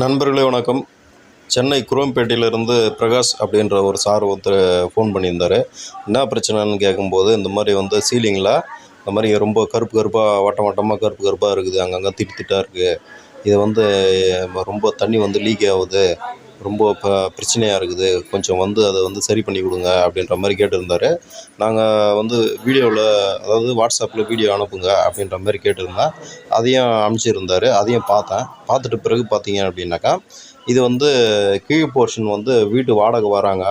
நண்பர்களே வணக்கம். சென்னை குரோம்பேட்டையிலேருந்து பிரகாஷ் அப்படின்ற ஒரு சார் ஒருத்தர் ஃபோன் பண்ணியிருந்தார். என்ன பிரச்சனைன்னு கேட்கும்போது இந்த மாதிரி வந்து சீலிங்கில் இந்த மாதிரி ரொம்ப கருப்பு கருப்பாக வட்டம் வட்டமாக கருப்பு கருப்பாக இருக்குது. அங்கங்கே திட்டு திட்டாக இருக்குது இது வந்து ரொம்ப தண்ணி வந்து லீக் ஆகுது. ரொம்ப இப்போ பிரச்சனையாக இருக்குது. கொஞ்சம் வந்து அதை வந்து சரி பண்ணி கொடுங்க அப்படின்ற மாதிரி கேட்டிருந்தாரு. நாங்கள் வந்து வீடியோவில் அதாவது வாட்ஸ்அப்பில் வீடியோ அனுப்புங்க அப்படின்ற மாதிரி கேட்டிருந்தேன். அதையும் அனுப்பிச்சிருந்தார். அதையும் பார்த்தேன். பார்த்துட்டு பிறகு பார்த்தீங்க அப்படின்னாக்கா இது வந்து கீழ் போர்ஷன் வந்து வீட்டு வாடகை வராங்க.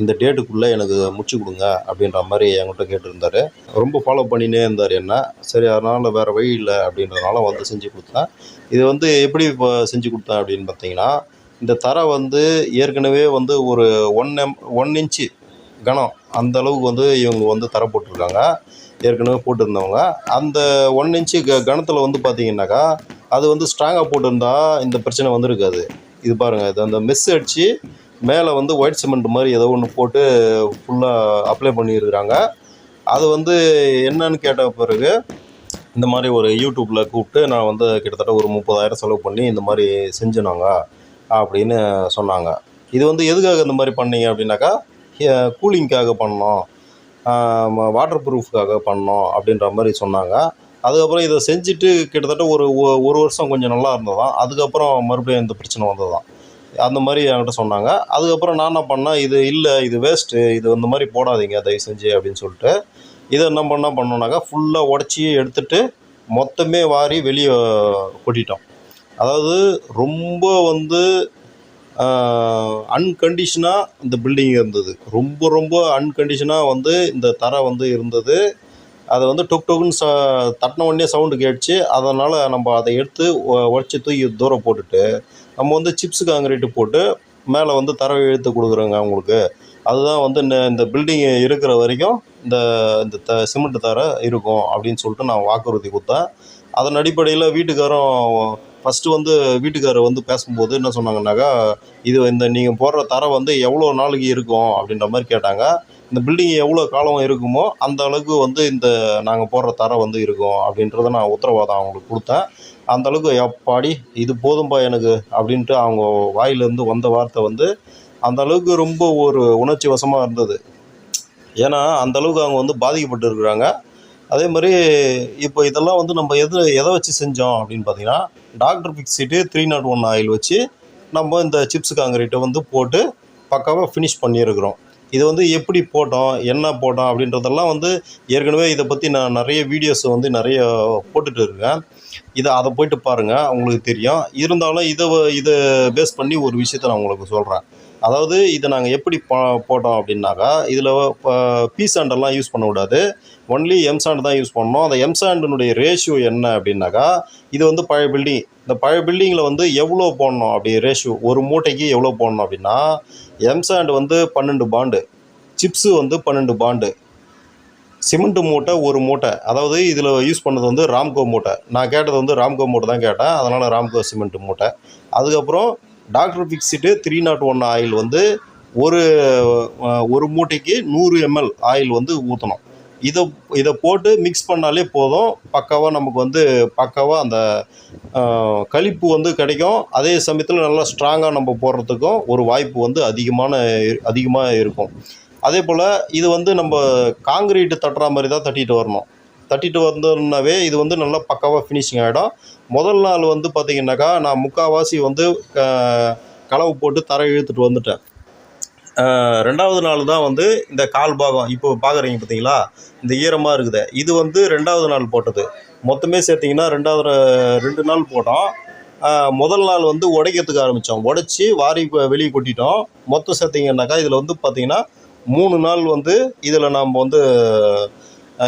இந்த டேட்டுக்குள்ளே எனக்கு முடிச்சு கொடுங்க அப்படின்ற மாதிரி என்கிட்ட கேட்டிருந்தாரு. ரொம்ப ஃபாலோ பண்ணினே இருந்தார் என்ன சரி அதனால் வேறு வழி இல்லை அப்படின்றதுனால வந்து செஞ்சு கொடுத்தேன். இது வந்து எப்படி இப்போ செஞ்சு கொடுத்தேன் அப்படின்னு பார்த்தீங்கன்னா இந்த தரை வந்து ஏற்கனவே வந்து ஒரு ஒன் எம் ஒன் இன்ச்சு கனம் அந்த அளவுக்கு வந்து இவங்க வந்து தர போட்டிருக்காங்க. ஏற்கனவே போட்டிருந்தவங்க. அந்த ஒன் இன்ச்சு க கணத்தில் வந்து பார்த்தீங்கன்னாக்கா அது வந்து ஸ்ட்ராங்காக போட்டிருந்தா இந்த பிரச்சனை வந்திருக்காது. இது பாருங்கள் இது அந்த மெஸ் அடித்து மேலே வந்து ஒயிட் சிமெண்ட் மாதிரி ஏதோ ஒன்று போட்டு ஃபுல்லாக அப்ளை பண்ணியிருக்கிறாங்க. அது வந்து என்னன்னு கேட்ட பிறகு இந்த மாதிரி ஒரு யூடியூப்பில் கூப்பிட்டு நான் வந்து கிட்டத்தட்ட ஒரு முப்பதாயிரம் செலவு பண்ணி இந்த மாதிரி செஞ்சோம் நாங்கள் அப்படின்னு சொன்னாங்க. இது வந்து எதுக்காக இந்த மாதிரி பண்ணீங்க அப்படின்னாக்கா கூலிங்க்காக பண்ணோம் வாட்டர் ப்ரூஃப்காக பண்ணோம் அப்படின்ற மாதிரி சொன்னாங்க. அதுக்கப்புறம் இதை செஞ்சுட்டு கிட்டத்தட்ட ஒரு ஒரு வருஷம் கொஞ்சம் நல்லா இருந்ததான் அதுக்கப்புறம் மறுபடியும் இந்த பிரச்சனை வந்ததாம் அந்த மாதிரி என்கிட்ட சொன்னாங்க. அதுக்கப்புறம் நான் என்ன பண்ணேன் இது இல்லை இது வேஸ்ட்டு இது இந்த மாதிரி போடாதீங்க தயவு செஞ்சு அப்படின்னு சொல்லிட்டு இதை என்ன பண்ணால் பண்ணோன்னாக்கா ஃபுல்லாக உடச்சி எடுத்துட்டு மொத்தமே வாரி வெளியே கொட்டிட்டோம். அதாவது ரொம்ப வந்து அன்கண்டிஷனாக இந்த பில்டிங் இருந்தது. ரொம்ப ரொம்ப அன்கண்டிஷனாக வந்து இந்த தரை வந்து இருந்தது. அதை வந்து டொக் டொக்குன்னு ச தட்டின உடனே சவுண்டு கேட்டுச்சு. அதனால் நம்ம அதை எடுத்து உடச்சி தூக்கி தூரம் போட்டுட்டு நம்ம வந்து சிப்ஸு காங்கிரீட்டு போட்டு மேலே வந்து தரவை இழுத்து கொடுக்குறோங்க அவங்களுக்கு. அதுதான் வந்து இந்த இந்த பில்டிங் இருக்கிற வரைக்கும் இந்த இந்த த சிமெண்ட் தரை இருக்கும் அப்படின்னு சொல்லிட்டு நான் வாக்குறுதி கொடுத்தேன். அதன் அடிப்படையில் வீட்டுக்காரும் ஃபஸ்ட்டு வந்து வீட்டுக்காரர் வந்து பேசும்போது என்ன சொன்னாங்கன்னாக்கா இது இந்த நீங்கள் போடுற தரை வந்து எவ்வளோ நாளைக்கு இருக்கும் அப்படின்ற மாதிரி கேட்டாங்க. இந்த பில்டிங் எவ்வளோ காலம் இருக்குமோ அந்த அளவுக்கு வந்து இந்த நாங்கள் போடுற தரை வந்து இருக்கும் அப்படின்றத நான் உத்தரவாதம் அவங்களுக்கு கொடுத்தேன். அந்த அளவுக்கு எப்பாடி இது போதும்பா எனக்கு அப்படின்ட்டு அவங்க வாயிலேருந்து வந்த வார்த்தை வந்து அந்த அளவுக்கு ரொம்ப ஒரு உணர்ச்சி வசமாக இருந்தது. ஏன்னா அந்த அளவுக்கு அவங்க வந்து பாதிக்கப்பட்டு இருக்கிறாங்க. அதே மாதிரி இப்போ இதெல்லாம் வந்து நம்ம எது எதை வச்சு செஞ்சோம் அப்படின்னு பார்த்தீங்கன்னா doctor Fixit three nought one oil வச்சு நம்ம இந்த சிப்ஸ் காங்கிரீட்டை வந்து போட்டு பக்காவாக ஃபினிஷ் பண்ணியிருக்கிறோம். இது வந்து எப்படி போட்டோம் என்ன போட்டோம் அப்படின்றதெல்லாம் வந்து ஏற்கனவே இதை பற்றி நான் நிறைய வீடியோஸ் வந்து நிறைய போட்டுட்டு இருக்கேன். இதை அதை போயிட்டு பாருங்கள் உங்களுக்கு தெரியும். இருந்தாலும் இதை இதை பேஸ் பண்ணி ஒரு விஷயத்த நான் உங்களுக்கு சொல்கிறேன் அதாவது இதை நாங்கள் எப்படி போட்டோம் அப்படின்னாக்கா இதில் பி சாண்டெல்லாம் யூஸ் பண்ணக்கூடாது ஒன்லி எம் சாண்டு தான் யூஸ் பண்ணோம் அந்த எம் சாண்டினுடைய ரேஷியோ என்ன அப்படின்னாக்கா இது வந்து பழைய பில்டிங் இந்த பழைய பில்டிங்கில் வந்து எவ்வளோ போடணும் அப்படி ரேஷியோ ஒரு மூட்டைக்கு எவ்வளோ போடணும் அப்படின்னா எம் சாண்டு வந்து பன்னெண்டு பாண்டு சிப்ஸு வந்து பன்னெண்டு பாண்டு சிமெண்ட் மூட்டை ஒரு மூட்டை. அதாவது இதில் யூஸ் பண்ணது வந்து ராம்கோ மூட்டை. நான் கேட்டது வந்து ராம்கோ மூட்டை தான் கேட்டேன். அதனால் ராம்கோ சிமெண்ட் மூட்டை. அதுக்கப்புறம் doctor Fixit three nought one oil வந்து ஒரு ஒரு மூட்டைக்கு நூறு எம்எல் ஆயில் வந்து ஊற்றணும் இதை இதை போட்டு மிக்ஸ் பண்ணாலே போதும். பக்காவாக நமக்கு வந்து பக்காவாக அந்த கழிப்பு களிப்பு வந்து கிடைக்கும். அதே சமயத்தில் நல்லா ஸ்ட்ராங்காக நம்ம போடுறதுக்கும் ஒரு வாய்ப்பு வந்து அதிகமான அதிகமாக இருக்கும். அதே போல் இது வந்து நம்ம காங்கிரீட்டு தட்டுற மாதிரி தான் தட்டிட்டு வரணும். தட்டிட்டு வந்தோம்னாவே இது வந்து நல்லா பக்காவாக ஃபினிஷிங் ஆகிடும் முதல் நாள் வந்து பார்த்திங்கனாக்கா நான் முக்கால்வாசி வந்து களவு போட்டு தரை இழுத்துட்டு வந்துட்டேன். ரெண்டாவது நாள் தான் வந்து இந்த கால் பாகம் இப்போ பார்க்குறீங்க பார்த்தீங்களா இந்த ஈரமாக இருக்குது. இது வந்து ரெண்டாவது நாள் போட்டது. மொத்தமே சேர்த்திங்கன்னா ரெண்டாவது ரெண்டு நாள் போட்டோம். முதல் நாள் வந்து உடைக்கிறதுக்கு ஆரம்பித்தோம் உடைச்சி வாரி வெளியே கொட்டிட்டோம். மொத்தம் சேர்த்திங்கன்னாக்கா இதில் வந்து பார்த்திங்கன்னா மூணு நாள் வந்து இதில் நாம் வந்து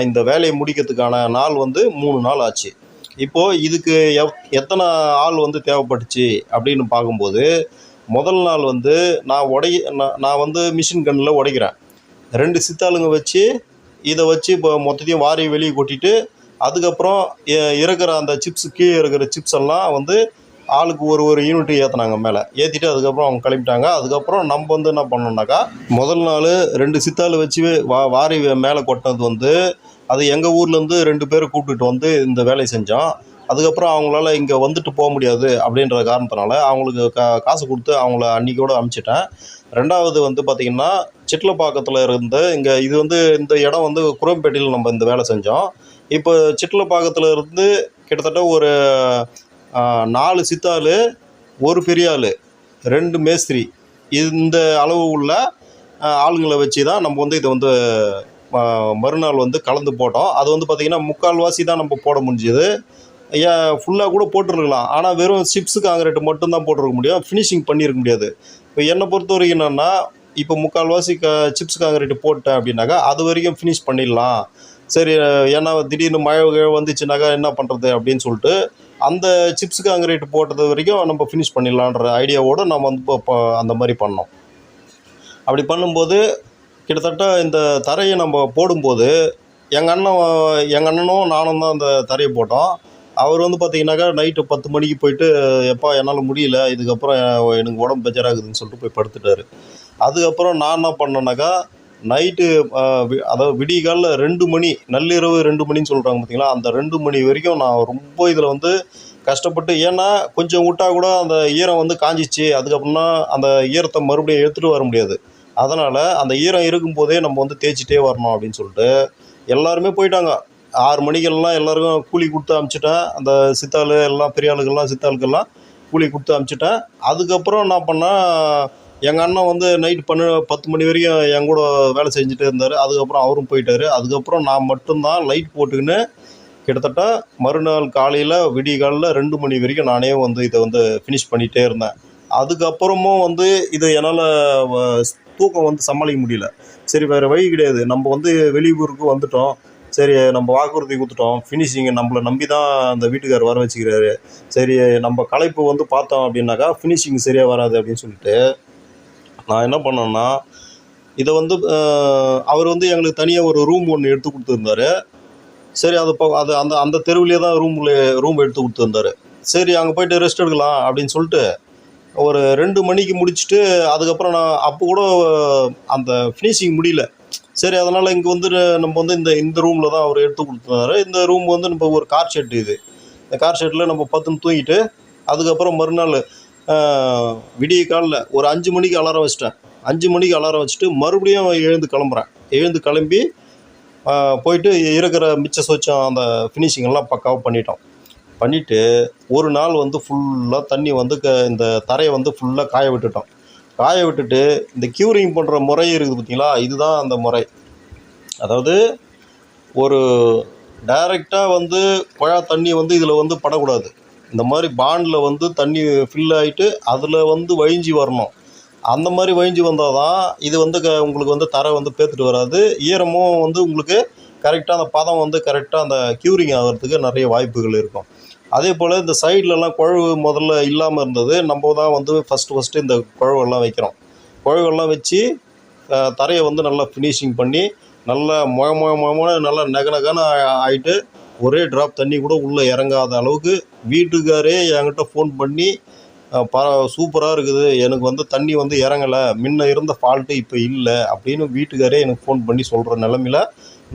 இந்த வேலையை முடிக்கிறதுக்கான நாள் வந்து மூணு நாள் ஆச்சு. இப்போது இதுக்கு எவ் எத்தனை ஆள் வந்து தேவைப்பட்டுச்சு அப்படின்னு பார்க்கும்போது முதல் நாள் வந்து நான் உடைய நான் நான் வந்து மிஷின் கண்ணில் உடைக்கிறேன். ரெண்டு சித்தாளுங்க வச்சு இதை வச்சு இப்போ மொத்தத்தையும் வாரி வெளியே கொட்டிட்டு அதுக்கப்புறம் இருக்கிற அந்த சிப்ஸ் கீழே இருக்கிற சிப்ஸ் எல்லாம் வந்து ஆளுக்கு ஒரு ஒரு யூனிட் ஏற்றினாங்க மேலே. ஏற்றிட்டு அதுக்கப்புறம் அவங்க கிளம்பிட்டாங்க. அதுக்கப்புறம் நம்ம வந்து என்ன பண்ணோம்னாக்கா முதல் நாள் ரெண்டு சித்தாள் வச்சு வா வாரி மேலே கொட்டினது வந்து அது எங்கள் ஊர்லேருந்து ரெண்டு பேரை கூப்பிட்டுட்டு வந்து இந்த வேலையை செஞ்சோம் அதுக்கப்புறம் அவங்களால இங்கே வந்துட்டு போக முடியாது அப்படின்ற காரணத்தினால அவங்களுக்கு கா காசு கொடுத்து அவங்கள அன்றைக்கியோட அனுப்பிச்சிட்டேன் ரெண்டாவது வந்து பார்த்திங்கன்னா சிட்லப்பாக்கத்தில் இருந்து இங்கே இது வந்து இந்த இடம் வந்து குரம்பேட்டையில் நம்ம இந்த வேலை செஞ்சோம். இப்போ சிட்லப்பாக்கத்தில் இருந்து கிட்டத்தட்ட ஒரு நாலு சித்தாள் ஒரு பெரிய ஆள் ரெண்டு மேஸ்திரி. இந்த அளவு உள்ள ஆளுங்களை வச்சு தான் நம்ம வந்து இதை வந்து மறுநாள் வந்து கலந்து போட்டோம். அது வந்து பார்த்திங்கன்னா முக்கால்வாசி தான் நம்ம போட முடிஞ்சது. ஏன் ஃபுல்லாக கூட போட்டிருக்கலாம். ஆனால் வெறும் சிப்ஸு காங்கிரீட் மட்டும்தான் போட்டிருக்க முடியும். ஃபினிஷிங் பண்ணியிருக்க முடியாது. இப்போ என்னை பொறுத்த வரைக்கும் என்னென்னா இப்போ முக்கால்வாசி க சிப்ஸ் காங்கிரீட் போட்டேன் அப்படின்னாக்கா அது வரைக்கும் ஃபினிஷ் பண்ணிடலாம். சரி ஏன்னா திடீர்னு மழை வந்துச்சுனாக்கா என்ன பண்ணுறது அப்படின்னு சொல்லிட்டு அந்த சிப்ஸ் காங்கிரீட் போட்டது வரைக்கும் நம்ம ஃபினிஷ் பண்ணிடலான்ற ஐடியாவோடு நம்ம வந்து இப்போ இப்போ அந்த மாதிரி பண்ணோம். அப்படி பண்ணும்போது கிட்டத்தட்ட இந்த தரையை நம்ம போடும்போது எங்கள் அண்ணன் எங்கள் அண்ணனும் நானும் தான் அந்த தரையை போட்டோம். அவர் வந்து பார்த்தீங்கன்னாக்கா நைட்டு பத்து மணிக்கு போயிட்டு எப்பா என்னால் முடியல இதுக்கப்புறம் எனக்கு உடம்பு பெஜராகுதுன்னு சொல்லிட்டு போய் படுத்துட்டாரு. அதுக்கப்புறம் நான் என்ன பண்ணேன்னாக்கா நைட்டு அதாவது விடிய காலைல ரெண்டு மணி நள்ளிரவு ரெண்டு மணின்னு சொல்கிறாங்க பார்த்தீங்களா அந்த ரெண்டு மணி வரைக்கும் நான் ரொம்ப இதில் வந்து கஷ்டப்பட்டு ஏன்னா கொஞ்சம் விட்டா கூட அந்த ஈரம் வந்து காஞ்சிச்சு அதுக்கப்புறம்னா அந்த ஈரத்தை மறுபடியும் எடுத்துகிட்டு வர முடியாது. அதனால் அந்த ஈரம் இருக்கும்போதே நம்ம வந்து தேய்ச்சிட்டே வரணும் அப்படின்னு சொல்லிட்டு எல்லாருமே போயிட்டாங்க. ஆறு மணிக்கெல்லாம் எல்லாருக்கும் கூலி கொடுத்து அனுப்பிச்சிட்டேன் அந்த சித்தாள் எல்லாம் பெரிய ஆளுக்கெல்லாம் சித்தாளுக்கெல்லாம் கூலி கொடுத்து அனுப்பிச்சிட்டேன் அதுக்கப்புறம் என்ன பண்ணேன்? எங்கள் அண்ணன் வந்து நைட் பண்ணு பத்து மணி வரைக்கும் என் கூட வேலை செஞ்சுட்டு இருந்தார். அதுக்கப்புறம் அவரும் போயிட்டார். அதுக்கப்புறம் நான் மட்டும்தான் லைட் போட்டுக்கின்னு கிட்டத்தட்ட மறுநாள் காலையில் விடிய காலையில் ரெண்டு மணி வரைக்கும் நானே வந்து இதை வந்து ஃபினிஷ் பண்ணிகிட்டே இருந்தேன். அதுக்கப்புறமும் வந்து இதை என்னால் தூக்கம் வந்து சமாளிக்க முடியல. சரி வேறு வழி கிடையாது. நம்ம வந்து வெளியூருக்கு வந்துட்டோம். சரி நம்ம வாக்குறுதி கொடுத்துட்டோம். ஃபினிஷிங் நம்மளை நம்பி தான் அந்த வீட்டுக்கார் வர வச்சுக்கிறாரு. சரி நம்ம களைப்பு வந்து பார்த்தோம் அப்படின்னாக்கா ஃபினிஷிங் சரியாக வராது அப்படின்னு சொல்லிட்டு நான் என்ன பண்ணேன்னா இதை வந்து அவர் வந்து எங்களுக்கு தனியாக ஒரு ரூம் ஒன்று எடுத்து கொடுத்துருந்தாரு. சரி அது போ அது அந்த அந்த தெருவுலேயே தான் ரூமில் ரூம் எடுத்து கொடுத்துருந்தாரு. சரி அங்கே போயிட்டு ரெஸ்ட் எடுக்கலாம் அப்படின்னு சொல்லிட்டு ஒரு ரெண்டு மணிக்கு முடிச்சுட்டு அதுக்கப்புறம் நான் அப்போ கூட அந்த ஃபினிஷிங் முடியல. சரி அதனால் இங்கே வந்து நம்ம வந்து இந்த இந்த ரூமில் தான் அவர் எடுத்து கொடுத்துருந்தாரு இந்த ரூம் வந்து நம்ம ஒரு கார் ஷெட் இது. இந்த கார் ஷெட்டில் நம்ம பத்துன்னு தூங்கிட்டு அதுக்கப்புறம் மறுநாள் விடிய காலில் ஒரு அஞ்சு மணிக்கு அலாரம் வச்சிட்டேன். அஞ்சு மணிக்கு அலாரம் வச்சுட்டு மறுபடியும் எழுந்து கிளம்புறேன். எழுந்து கிளம்பி போயிட்டு இருக்கிற மிச்ச சொச்சம் அந்த ஃபினிஷிங் எல்லாம் பக்காவாக பண்ணிட்டோம். பண்ணிவிட்டு ஒரு நாள் வந்து ஃபுல்லாக தண்ணி வந்து க இந்த தரையை வந்து ஃபுல்லாக காய விட்டுட்டோம். காய விட்டுட்டு இந்த க்யூரிங் பண்ணுற முறை இருக்குது பார்த்தீங்களா இதுதான் அந்த முறை. அதாவது ஒரு டைரெக்டாக வந்து குழா தண்ணி வந்து இதில் வந்து படக்கூடாது. இந்த மாதிரி பாண்டில் வந்து தண்ணி ஃபில் ஆகிட்டு அதில் வந்து வழிஞ்சி வரணும். அந்த மாதிரி வழிஞ்சி வந்தால் தான் இது வந்து க உங்களுக்கு வந்து தரை வந்து பேத்துட்டு வராது. ஈரமும் வந்து உங்களுக்கு கரெக்டாக அந்த பதம் வந்து கரெக்டாக அந்த க்யூரிங் ஆகிறதுக்கு நிறைய வாய்ப்புகள் இருக்கும். அதே போல் இந்த சைட்லலாம் குழவு முதல்ல இல்லாமல் இருந்தது. நம்ம தான் வந்து ஃபஸ்ட்டு ஃபஸ்ட்டு இந்த குழவெல்லாம் வைக்கிறோம். குழவெல்லாம் வச்சு தரையை வந்து நல்லா ஃபினிஷிங் பண்ணி நல்லா முக மொய முகமான நல்லா நெக நகன்னு ஒரே ட்ராப் தண்ணி கூட உள்ளே இறங்காத அளவுக்கு வீட்டுக்காரே என்கிட்ட ஃபோன் பண்ணி ப சூப்பராக இருக்குது. எனக்கு வந்து தண்ணி வந்து இறங்கலை. முன்ன இருந்த ஃபால்ட்டு இப்போ இல்லை. அப்படின்னு வீட்டுக்காரே எனக்கு ஃபோன் பண்ணி சொல்கிற நிலமையில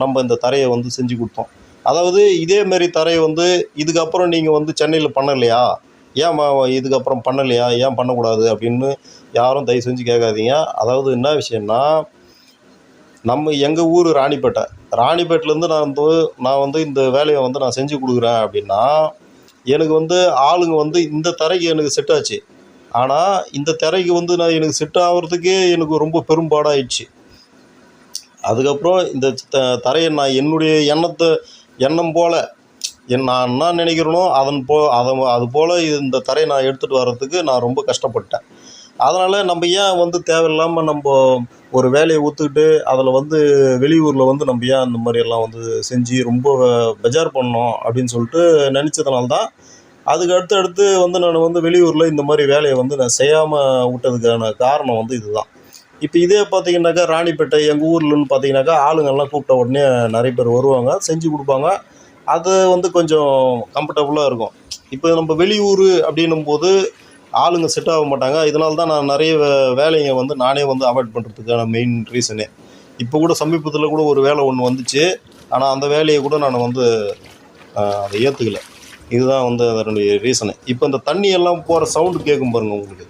நம்ம இந்த தரையை வந்து செஞ்சு கொடுத்தோம். அதாவது இதே மாதிரி தரையை வந்து இதுக்கப்புறம் நீங்கள் வந்து சென்னையில் பண்ணலையா? ஏன் இதுக்கப்புறம் பண்ணலையா? ஏன் பண்ணக்கூடாது? அப்படின்னு யாரும் தயவு செஞ்சு கேட்காதீங்க. அதாவது என்ன விஷயம்னா நம்ம எங்கள் ஊர் ராணிப்பேட்டை. ராணிப்பேட்டிலேருந்து நான் வந்து நான் வந்து இந்த வேலையை வந்து நான் செஞ்சு கொடுக்குறேன் அப்படின்னா எனக்கு வந்து ஆளுங்க வந்து இந்த தரைக்கு எனக்கு செட் ஆச்சு. ஆனால் இந்த தரைக்கு வந்து நான் எனக்கு செட் ஆகிறதுக்கே எனக்கு ரொம்ப பெரும்பாடாயிடுச்சு. அதுக்கப்புறம் இந்த த- தரையை நான் என்னுடைய எண்ணத்தை எண்ணம் போல். என் நான் என்ன நினைக்கிறேனோ அதன் போ அதை அது போல் இந்த தரையை நான் எடுத்துகிட்டு வர்றதுக்கு நான் ரொம்ப கஷ்டப்பட்டேன். அதனால் நம்ம ஏன் வந்து தேவையில்லாமல் நம்ம ஒரு வேலையை ஒத்துக்கிட்டு அதில் வந்து வெளியூரில் வந்து நம்ம ஏன் இந்த மாதிரி எல்லாம் வந்து செஞ்சு ரொம்ப பெஜார் பண்ணோம் அப்படின்னு சொல்லிட்டு நினச்சதுனால தான் அதுக்கு அடுத்து அடுத்து வந்து நான் வந்து வெளியூரில் இந்த மாதிரி வேலையை வந்து நான் செய்யாமல் விட்டதுக்கான காரணம் வந்து இதுதான். இப்போ இதே பார்த்தீங்கன்னாக்கா ராணிப்பேட்டை எங்கள் ஊர்லன்னு பார்த்தீங்கன்னாக்கா ஆளுங்கெல்லாம் கூப்பிட்ட உடனே நிறைய பேர் வருவாங்க செஞ்சு கொடுப்பாங்க. அது வந்து கொஞ்சம் கம்ஃபர்டபுளாக இருக்கும். இப்போ நம்ம வெளியூர் அப்படின்னும் போது ஆளுங்க செட் ஆக மாட்டாங்க. இதனால தான் நான் நிறைய வே- வேலைங்க வந்து நானே வந்து அவாய்ட் பண்ணுறதுக்கான மெயின் ரீசனே இப்போ கூட சமீபத்தில் கூட ஒரு வேலை ஒன்று வந்துச்சு. ஆனால் அந்த வேலையை கூட நான் வந்து அதை ஏற்றுக்கல இதுதான் வந்து அதனுடைய ரீசனு இப்போ இந்த தண்ணி எல்லாம் போகிற சவுண்டு கேட்கும் பாருங்கள் உங்களுக்கு.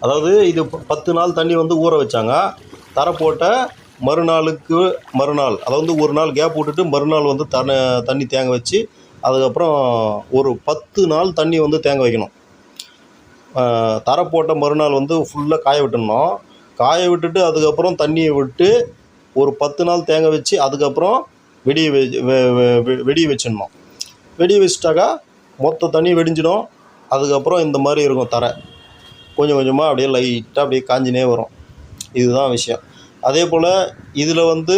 அதாவது இது பத்து நாள் தண்ணி வந்து ஊற வச்சாங்க. தரை போட்ட மறுநாளுக்கு மறுநாள் அதாவது ஒரு நாள் கேப் விட்டுட்டு மறுநாள் வந்து தண்ணி தண்ணி தேங்க வச்சு அதுக்கப்புறம் ஒரு பத்து நாள் தண்ணி வந்து தேங்க வைக்கணும். தரை போட்ட மறுநாள் வந்து ஃபுல்லாக காய விட்டுடணும். காய விட்டுட்டு அதுக்கப்புறம் தண்ணியை விட்டு ஒரு பத்து நாள் தேங்க வச்சு அதுக்கப்புறம் வெடிய வெ வெ- வெடிய வச்சிடணும். வெடிய வச்சிட்டாக்கா மொத்த தண்ணி வெடிஞ்சிடும். அதுக்கப்புறம் இந்த மாதிரி இருக்கும் தரை. கொஞ்சம் கொஞ்சமாக அப்படியே லைட்டாக அப்படியே காஞ்சினே வரும். இதுதான் விஷயம். அதே போல் இதில் வந்து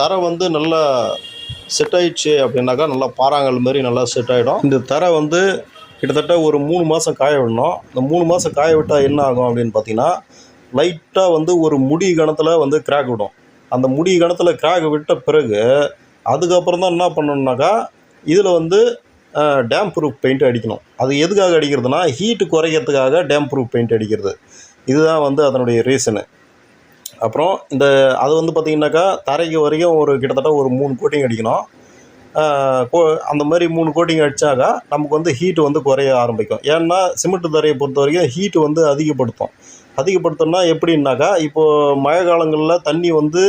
தரை வந்து நல்லா செட் ஆயிடுச்சு அப்படின்னாக்கா நல்லா பாறாங்கல் மாதிரி நல்லா செட் ஆகிடும் இந்த தரை வந்து கிட்டத்தட்ட ஒரு மூணு மாதம் காய விடணும். இந்த மூணு மாதம் காய விட்டால் என்ன ஆகும் அப்படின்னு பார்த்தீங்கன்னா லைட்டாக வந்து ஒரு முடி கணத்தில் வந்து கிராக் விடும். அந்த முடி கணத்தில் கிராக் விட்ட பிறகு அதுக்கப்புறம் தான் என்ன பண்ணணுன்னாக்கா இதில் வந்து டேம் ப்ரூஃப் பெயிண்ட் அடிக்கணும். அது எதுக்காக அடிக்கிறதுனா ஹீட்டு குறைக்கிறதுக்காக டேம் ப்ரூஃப் பெயிண்ட் அடிக்கிறது. இதுதான் வந்து அதனுடைய ரீசனு அப்புறம் இந்த அது வந்து பார்த்திங்கனாக்கா தரைக்கு வரைக்கும் ஒரு கிட்டத்தட்ட ஒரு மூணு கோட்டிங் அடிக்கணும். கோ- அந்த மாதிரி மூணு கோட்டிங் அடித்தாக்கா நமக்கு வந்து ஹீட்டு வந்து குறைய ஆரம்பிக்கும். ஏன்னா சிமெண்ட் தரையை பொறுத்த வரைக்கும் ஹீட்டு வந்து அதிகப்படுத்தும். அதிகப்படுத்தணும்னா எப்படின்னாக்கா இப்போது மழை காலங்களில் தண்ணி வந்து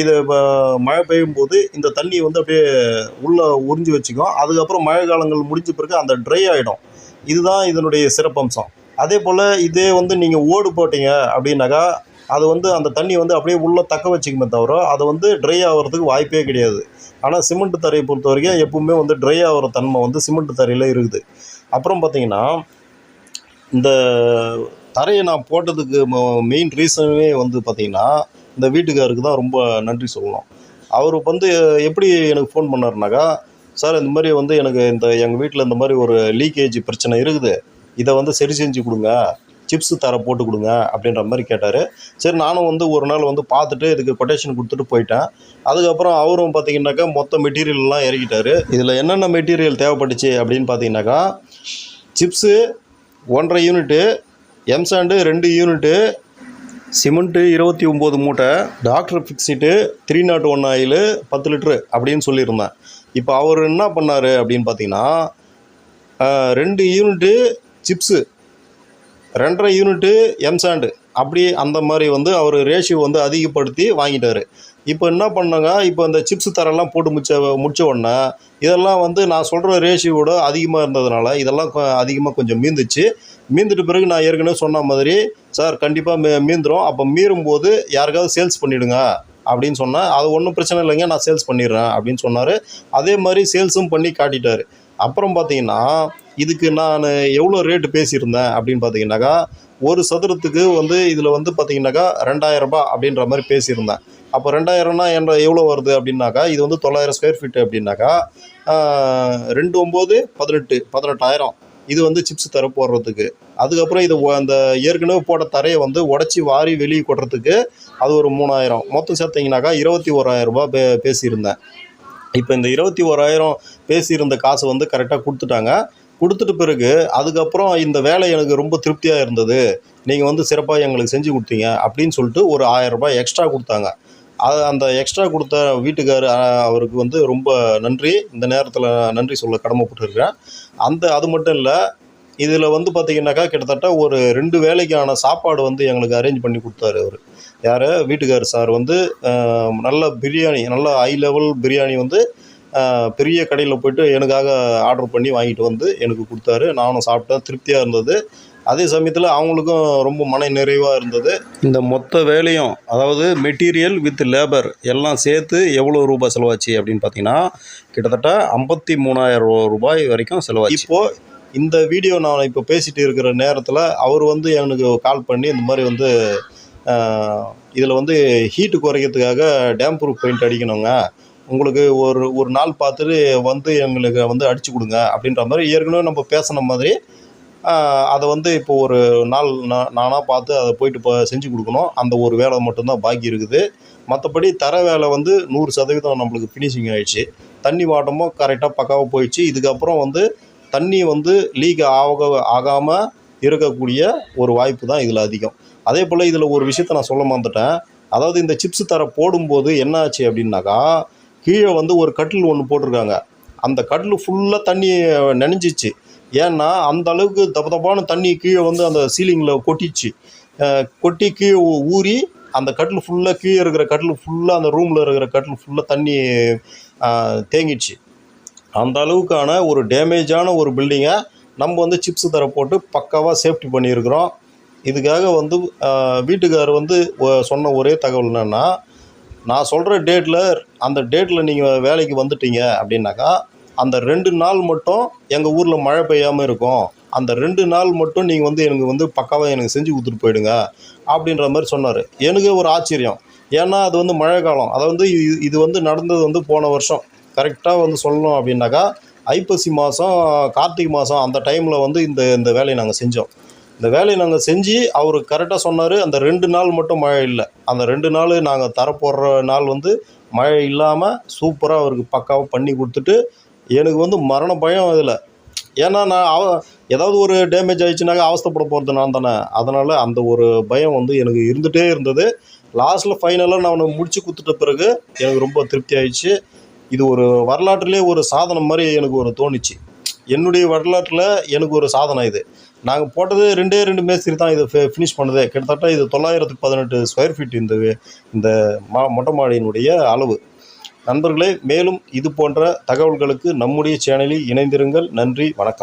இது இப்போ மழை பெய்யும் போது இந்த தண்ணி வந்து அப்படியே உள்ளே உறிஞ்சி வச்சுக்கும். அதுக்கப்புறம் மழை காலங்கள் முடிஞ்ச பிறகு அந்த ட்ரை ஆகிடும் இதுதான் இதனுடைய சிறப்பம்சம். அதே போல் இதே வந்து நீங்கள் ஓடு போட்டீங்க அப்படின்னாக்கா அது வந்து அந்த தண்ணி வந்து அப்படியே உள்ளே தக்க வச்சுக்குமே தவிர அது வந்து ட்ரை ஆகிறதுக்கு வாய்ப்பே கிடையாது. ஆனால் சிமெண்ட் தரையை பொறுத்த வரைக்கும் எப்பவுமே வந்து ட்ரை ஆகிற தன்மை வந்து சிமெண்ட் தரையில் இருக்குது. அப்புறம் பார்த்தீங்கன்னா இந்த தரையை நான் போட்டதுக்கு மெயின் ரீசனே வந்து பார்த்திங்கன்னா இந்த வீட்டுக்காருக்கு தான் ரொம்ப நன்றி சொல்லணும். அவர் வந்து எப்படி எனக்கு ஃபோன் பண்ணாருனாக்கா சார் இந்த மாதிரி வந்து எனக்கு இந்த எங்கள் வீட்டில் இந்த மாதிரி ஒரு லீக்கேஜ் பிரச்சனை இருக்குது. இதை வந்து சரி செஞ்சு கொடுங்க. சிப்ஸ் தர போட்டு கொடுங்க. அப்படின்ற மாதிரி கேட்டார். சரி நானும் வந்து ஒரு நாள் வந்து பார்த்துட்டு இதுக்கு கொட்டேஷன் கொடுத்துட்டு போயிட்டேன். அதுக்கப்புறம் அவரும் பார்த்தீங்கன்னாக்கா மொத்த மெட்டீரியல்லாம் இறக்கிட்டார். இதில் என்னென்ன மெட்டீரியல் தேவைப்பட்டுச்சு அப்படின்னு பார்த்தீங்கன்னாக்கா சிப்ஸு ஒன்றரை யூனிட்டு எம்சாண்டு ரெண்டு யூனிட்டு சிமெண்ட்டு இருபத்தி ஒம்பது மூட்டை doctor Fixit three nought one oil பத்து லிட்ரு அப்படின்னு சொல்லியிருந்தேன். இப்போ அவர் என்ன பண்ணார் அப்படின்னு பார்த்தீங்கன்னா ரெண்டு யூனிட்டு சிப்ஸு ரெண்டரை யூனிட்டு எம்சாண்டு அப்படி அந்த மாதிரி வந்து அவர் ரேஷியோ வந்து அதிகப்படுத்தி வாங்கிட்டார். இப்போ என்ன பண்ணாங்க? இப்போ இந்த சிப்ஸ் தரெல்லாம் போட்டு முடிச்ச முடிச்ச உடனே இதெல்லாம் வந்து நான் சொல்கிற ரேஷியோட அதிகமாக இருந்ததுனால இதெல்லாம் அதிகமாக கொஞ்சம் மீந்துச்சு. மீந்துட்டு பிறகு நான் ஏற்கனவே சொன்ன மாதிரி சார் கண்டிப்பாக மீ மீந்துடும் அப்போ மீறும்போது யாருக்காவது சேல்ஸ் பண்ணிவிடுங்க அப்படின்னு சொன்னேன் அது ஒன்றும் பிரச்சனை இல்லைங்க. நான் சேல்ஸ் பண்ணிடுறேன். அப்படின்னு சொன்னார். அதே மாதிரி சேல்ஸும் பண்ணி காட்டிட்டார். அப்புறம் பார்த்தீங்கன்னா இதுக்கு நான் எவ்வளோ ரேட்டு பேசியிருந்தேன் அப்படின்னு பார்த்தீங்கன்னாக்கா ஒரு சதுரத்துக்கு வந்து இதில் வந்து பார்த்தீங்கன்னாக்கா ரெண்டாயிரம் ரூபாய் அப்படின்ற மாதிரி பேசியிருந்தேன். அப்போ ரெண்டாயிரம்னா என்ற எவ்வளோ வருது அப்படின்னாக்கா இது வந்து தொள்ளாயிரம் ஸ்கொயர் ஃபீட் அப்படின்னாக்கா ரெண்டு ஒம்பது பதினெட்டு பதினெட்டாயிரம். இது வந்து சிப்ஸ் தர போடுறதுக்கு. அதுக்கப்புறம் இது அந்த ஏற்கனவே போட்ட தரையை வந்து உடச்சி வாரி வெளியே கொட்டுறதுக்கு அது ஒரு மூணாயிரம். மொத்தம் சேர்த்திங்கனாக்கா இருபத்தி ஓராயிரம் ரூபாய் பே பேசியிருந்தேன். இப்போ இந்த இருபத்தி ஓராயிரம் பேசியிருந்த காசு வந்து கரெக்டாக கொடுத்துட்டாங்க. கொடுத்துட்ட பிறகு அதுக்கப்புறம் இந்த வேலை எனக்கு ரொம்ப திருப்தியாக இருந்தது. நீங்கள் வந்து சிறப்பாக எங்களுக்கு செஞ்சு கொடுத்தீங்க அப்படின்னு சொல்லிட்டு ஒரு ஆயிரம் ரூபாய் எக்ஸ்ட்ரா கொடுத்தாங்க. அது அந்த எக்ஸ்ட்ரா கொடுத்த வீட்டுக்கார் அவருக்கு வந்து ரொம்ப நன்றி. இந்த நேரத்தில் நன்றி சொல்ல கடமைப்பட்டிருக்கிறேன். அந்த அது மட்டும் இல்லை இதில் வந்து பார்த்தீங்கன்னாக்கா கிட்டத்தட்ட ஒரு ரெண்டு வேலைக்கான சாப்பாடு வந்து எங்களுக்கு அரேஞ்ச் பண்ணி கொடுத்தாரு அவர். யார்? வீட்டுக்கார் சார் வந்து நல்ல பிரியாணி நல்ல ஹை லெவல் பிரியாணி வந்து பெரிய கடையில் போயிட்டு எனக்காக ஆர்டர் பண்ணி வாங்கிட்டு வந்து எனக்கு கொடுத்தாரு. நானும் சாப்பிட்டேன். திருப்தியாக இருந்தது. அதே சமயத்தில் அவங்களுக்கும் ரொம்ப மன நிறைவாக இருந்தது. இந்த மொத்த வேலையும் அதாவது மெட்டீரியல் வித் லேபர் எல்லாம் சேர்த்து எவ்வளோ ரூபாய் செலவாச்சு அப்படின்னு பார்த்தீங்கன்னா கிட்டத்தட்ட ஐம்பத்தி மூணாயிரம் ரூபாய் வரைக்கும் செலவாச்சு. இப்போது இந்த வீடியோ நான் இப்போ பேசிட்டு இருக்கிற நேரத்தில் அவர் வந்து எனக்கு கால் பண்ணி இந்த மாதிரி வந்து இதில் வந்து ஹீட்டு குறைக்கிறதுக்காக டேம் ப்ரூஃப் பெயிண்ட் அடிக்கணுங்க. உங்களுக்கு ஒரு ஒரு நாள் பார்த்துட்டு வந்து எங்களுக்கு வந்து அடிச்சு கொடுங்க அப்படின்ற மாதிரி ஏற்கனவே நம்ம பேசின மாதிரி அதை வந்து இப்போ ஒரு நாள் நான் நானாக பார்த்து அதை போயிட்டு இப்போ செஞ்சு கொடுக்கணும். அந்த ஒரு வேலை மட்டும்தான் பாக்கி இருக்குது. மற்றபடி தர வேலை வந்து நூறு சதவீதம் நம்மளுக்கு ஃபினிஷிங் ஆகிடுச்சு தண்ணி வாட்டமும் கரெக்டாக பக்காவாக போயிடுச்சு. இதுக்கப்புறம் வந்து தண்ணி வந்து லீக் ஆக ஆகாமல் இருக்கக்கூடிய ஒரு வாய்ப்பு தான் இதில் அதிகம். அதே போல் இதில் ஒரு விஷயத்த நான் சொல்ல மறந்துட்டேன். அதாவது இந்த சிப்ஸ் தர போடும்போது என்ன ஆச்சு அப்படின்னாக்கா கீழே வந்து ஒரு கட்டில் ஒன்று போட்டிருக்காங்க. அந்த கட்டில் ஃபுல்லாக தண்ணி நினைஞ்சிச்சு. ஏன்னா அந்த அளவுக்கு தப்பு தப்பான தண்ணி கீழே வந்து அந்த சீலிங்கில் கொட்டிச்சு. கொட்டி கீழே ஊறி அந்த கட்டில் ஃபுல்லாக கீழே இருக்கிற கட்டில் ஃபுல்லாக அந்த ரூமில் இருக்கிற கட்டில் ஃபுல்லாக தண்ணி தேங்கிடுச்சு அந்த அளவுக்கான ஒரு டேமேஜான ஒரு பில்டிங்கை நம்ம வந்து சிப்ஸ் தர போட்டு பக்காவாக சேஃப்டி பண்ணியிருக்கிறோம். இதுக்காக வந்து வீட்டுக்கார் வந்து சொன்ன ஒரே தகவல் என்னென்னா நான் சொல்கிற டேட்டில் அந்த டேட்டில் நீங்கள் வேலைக்கு வந்துட்டீங்க அப்படின்னாக்கா அந்த ரெண்டு நாள் மட்டும் எங்கள் ஊரில் மழை பெய்யாமல் இருக்கும். அந்த ரெண்டு நாள் மட்டும் நீங்கள் வந்து எனக்கு வந்து பக்காவாக எனக்கு செஞ்சு கொடுத்துட்டு போயிடுங்க அப்படின்ற மாதிரி சொன்னார். எனக்கு ஒரு ஆச்சரியம். ஏன்னா அது வந்து மழை காலம். அதாவது வந்து இது வந்து நடந்தது வந்து போன வருஷம். கரெக்டாக வந்து சொல்லணும் அப்படின்னாக்கா ஐப்பசி மாதம் கார்த்திகை மாதம் அந்த டைமில் வந்து இந்த இந்த வேலையை நாங்கள் செஞ்சோம். இந்த வேலையை நாங்கள் செஞ்சு அவர் கரெக்டாக சொன்னார் அந்த ரெண்டு நாள் மட்டும் மழை இல்லை. அந்த ரெண்டு நாள் நாங்கள் தரப்போடுற நாள் வந்து மழை இல்லாமல் சூப்பராக அவருக்கு பக்காவாக பண்ணி கொடுத்துட்டு எனக்கு வந்து மரண பயம் அதில். ஏன்னா நான் அவ ஏதாவது ஒரு டேமேஜ் ஆயிடுச்சுனாக்கா அவஸ்தைப்பட போகிறது நான் தானே. அதனால் அந்த ஒரு பயம் வந்து எனக்கு இருந்துகிட்டே இருந்தது. லாஸ்ட்டில் ஃபைனலாக நான் அவனை முடிச்சு கொடுத்துட்ட பிறகு எனக்கு ரொம்ப திருப்தி ஆயிடுச்சு. இது ஒரு வரலாற்றிலே ஒரு சாதனை மாதிரி எனக்கு ஒரு தோணுச்சு. என்னுடைய வரலாற்றில் எனக்கு ஒரு சாதனை இது. நாங்கள் போட்டது ரெண்டே ரெண்டு மேஸ்திரி தான். இதை ஃபினிஷ் பண்ணதே. கிட்டத்தட்ட இது தொள்ளாயிரத்து பதினெட்டு ஸ்கொயர் ஃபீட் இந்த இந்த மா மொட்டை மாடியினுடைய அளவு. நண்பர்களே மேலும் இது போன்ற தகவல்களுக்கு நம்முடைய சேனலில் இணைந்திருங்கள். நன்றி வணக்கம்.